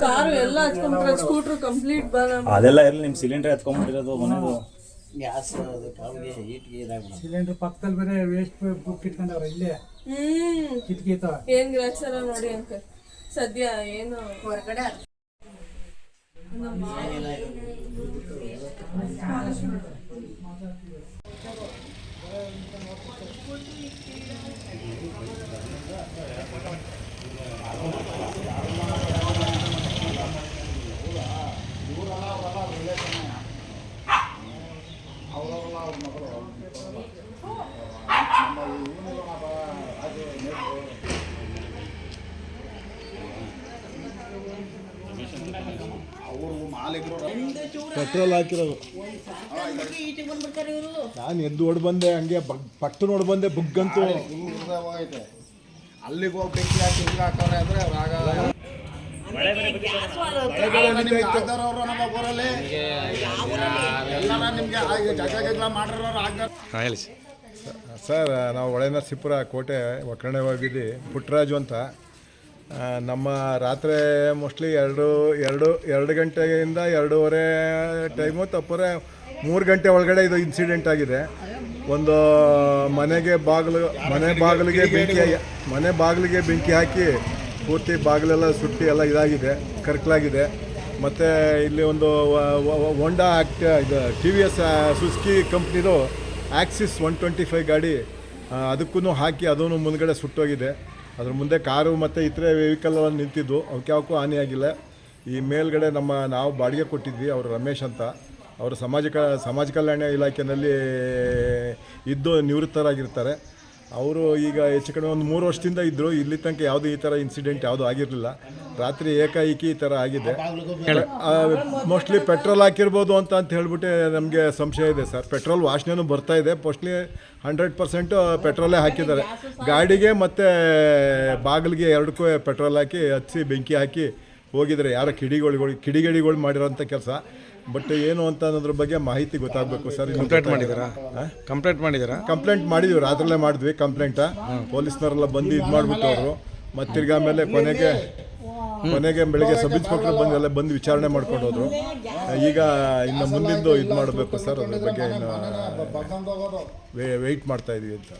Car ಎಲ್ಲ ಹಚ್ಕೊಂಡ್ರೆ scooter complete ಬರ ಅದೆಲ್ಲ ಇರಲಿ ನಿಮ್ಮ ಸಿಲಿಂಡರ್ ಎತ್ಕೊಂಡ್ಬಿಟ್ಟಿರೋದು ಮನೆದು ಗ್ಯಾಸ್ ಅದಕ್ಕೆ ಹೀಟ್ಗೆ ಇದಾಗ್ಬಿಡ ಸಿಲಿಂಡರ್ ಪಕ್ಕದಲ್ಲಿ ಬೇರೆ ವೇಸ್ಟ್ ಬುಕ್ ಇಟ್ಕೊಂಡವ್ರ ಇಲ್ಲೇ. ಹ್ಮ್. ಕಿಟಕಿ ಐತವ ಏನ್ ಗ್ರಾಚಾರ ನೋಡಿ ಅಂತ ಸದ್ಯ ಏನು ಹೊರಗಡೆ ಪೆಟ್ರೋಲ್ ಹಾಕಿರೋದು. ನಾನು ಎದ್ದು ಓಡ್ ಬಂದೆ ಹಂಗೆ ಪಟ್ಟು ನೋಡ್ ಬಂದೆ ಬುಗ್ಗಂತೂ. ಅಲ್ಲಿಗೆ ಹೋಗಿ ಬೆಂಕಿ ಹಾಕಿ ಹಿಂಗೆ ಹಾಕವ್ರೆ ಅಂದ್ರೆ ರಾಗ ಸರ್ ನಾವು ಒಳನರಸೀಪುರ ಕೋಟೆ ಒಕ್ಕರಣೆ ಹೋಗಿದ್ವಿ ಪುಟ್ಟರಾಜು ಅಂತ. ನಮ್ಮ ರಾತ್ರಿ ಮೋಸ್ಟ್ಲಿ ಎರಡು ಎರಡು ಎರಡು ಗಂಟೆಯಿಂದ ಎರಡೂವರೆ ಟೈಮು ತಪ್ಪರೆ ಮೂರು ಗಂಟೆ ಒಳಗಡೆ ಇದು ಇನ್ಸಿಡೆಂಟ್ ಆಗಿದೆ. ಒಂದು ಮನೆಗೆ ಬಾಗಿಲು, ಮನೆ ಬಾಗಿಲಿಗೆ ಬೆಂಕಿ ಮನೆ ಬಾಗಿಲಿಗೆ ಬೆಂಕಿ ಹಾಕಿ ಪೂರ್ತಿ ಬಾಗಿಲೆಲ್ಲ ಸುಟ್ಟಿ ಎಲ್ಲ ಇದಾಗಿದೆ, ಕರ್ಕಲಾಗಿದೆ. ಮತ್ತು ಇಲ್ಲಿ ಒಂದು ಹೋಂಡಾ ಆಕ್ಟ್ ಇದು ಟಿ ವಿ ಎಸ್ ಸುಸ್ಕಿ ಕಂಪ್ನಿದು ಆಕ್ಸಿಸ್ ಒನ್ ಟ್ವೆಂಟಿ ಫೈವ್ ಗಾಡಿ ಅದಕ್ಕೂ ಹಾಕಿ ಅದೂ ಮುಂದ್ಗಡೆ ಸುಟ್ಟೋಗಿದೆ. ಅದ್ರ ಮುಂದೆ ಕಾರು ಮತ್ತು ಇತರೆ ವೆಹಿಕಲ್ ನಿಂತಿದ್ದು ಅವಕ್ಕೆ ಯಾವಕ್ಕೂ ಹಾನಿಯಾಗಿಲ್ಲ. ಈ ಮೇಲ್ಗಡೆ ನಮ್ಮ ನಾವು ಬಾಡಿಗೆ ಕೊಟ್ಟಿದ್ವಿ, ಅವರು ರಮೇಶ್ ಅಂತ. ಅವರು ಸಮಾಜ ಕ ಸಮಾಜ ಕಲ್ಯಾಣ ಇಲಾಖೆಯಲ್ಲಿ ಇದ್ದು ನಿವೃತ್ತರಾಗಿರ್ತಾರೆ. ಅವರು ಈಗ ಹೆಚ್ಚು ಕಡಿಮೆ ಒಂದು ಮೂರು ವರ್ಷದಿಂದ ಇದ್ದರು ಇಲ್ಲಿ ತನಕ ಯಾವುದೂ ಈ ಥರ ಇನ್ಸಿಡೆಂಟ್ ಯಾವುದೂ ಆಗಿರಲಿಲ್ಲ. ರಾತ್ರಿ ಏಕಾಏಕಿ ಈ ಥರ ಆಗಿದೆ. ಮೋಸ್ಟ್ಲಿ ಪೆಟ್ರೋಲ್ ಹಾಕಿರ್ಬೋದು ಅಂತ ಅಂತ ಹೇಳ್ಬಿಟ್ಟು ನಮಗೆ ಸಂಶಯ ಇದೆ ಸರ್. ಪೆಟ್ರೋಲ್ ವಾಸನೆನೂ ಬರ್ತಾ ಇದೆ. ಮೋಸ್ಟ್ಲಿ ಹಂಡ್ರೆಡ್ ಪರ್ಸೆಂಟು ಪೆಟ್ರೋಲೇ ಹಾಕಿದ್ದಾರೆ. ಗಾಡಿಗೆ ಮತ್ತು ಬಾಗಿಲಿಗೆ ಎರಡಕ್ಕೂ ಪೆಟ್ರೋಲ್ ಹಾಕಿ ಹಚ್ಚಿ ಬೆಂಕಿ ಹಾಕಿ ಹೋಗಿದ್ದಾರೆ. ಯಾರೋ ಕಿಡಿಗಳು ಕಿಡಿಗೇಡಿಗಳು ಮಾಡಿರೋಂಥ ಕೆಲಸ. ಬಟ್ ಏನು ಅಂತ ಅನ್ನೋದ್ರ ಬಗ್ಗೆ ಮಾಹಿತಿ ಗೊತ್ತಾಗಬೇಕು ಸರ್ ಕಂಪ್ಲೇಂಟ್ ಮಾಡಿದಾರಾ ಕಂಪ್ಲೇಂಟ್ ಮಾಡಿದಾರ ಕಂಪ್ಲೇಂಟ್ ಮಾಡಿದ್ವಿ ರಾತ್ರಿಲೇ ಮಾಡಿದ್ವಿ ಕಂಪ್ಲೇಂಟ ಪೊಲೀಸ್ನವರೆಲ್ಲ ಬಂದು ಇದು ಮಾಡ್ಬಿಟ್ಟು ಅವರು ಮತ್ತೆ ತಿರ್ಗಾ ಆಮೇಲೆ ಕೊನೆಗೆ ಕೊನೆಗೆ ಬೆಳಿಗ್ಗೆ ಸಬ್ ಇನ್ಸ್ಪೆಕ್ಟರ್ ಬಂದು ಎಲ್ಲ ಬಂದು ವಿಚಾರಣೆ ಮಾಡ್ಕೊಂಡು ಹೋದ್ರು. ಈಗ ಇನ್ನು ಮುಂದಿಂದು ಇದು ಮಾಡಬೇಕು ಸರ್ ಅದ್ರ ಬಗ್ಗೆ ಇನ್ನು ವೆಯ್ಟ್ ಮಾಡ್ತಾ ಇದೀವಿ ಅಂತ.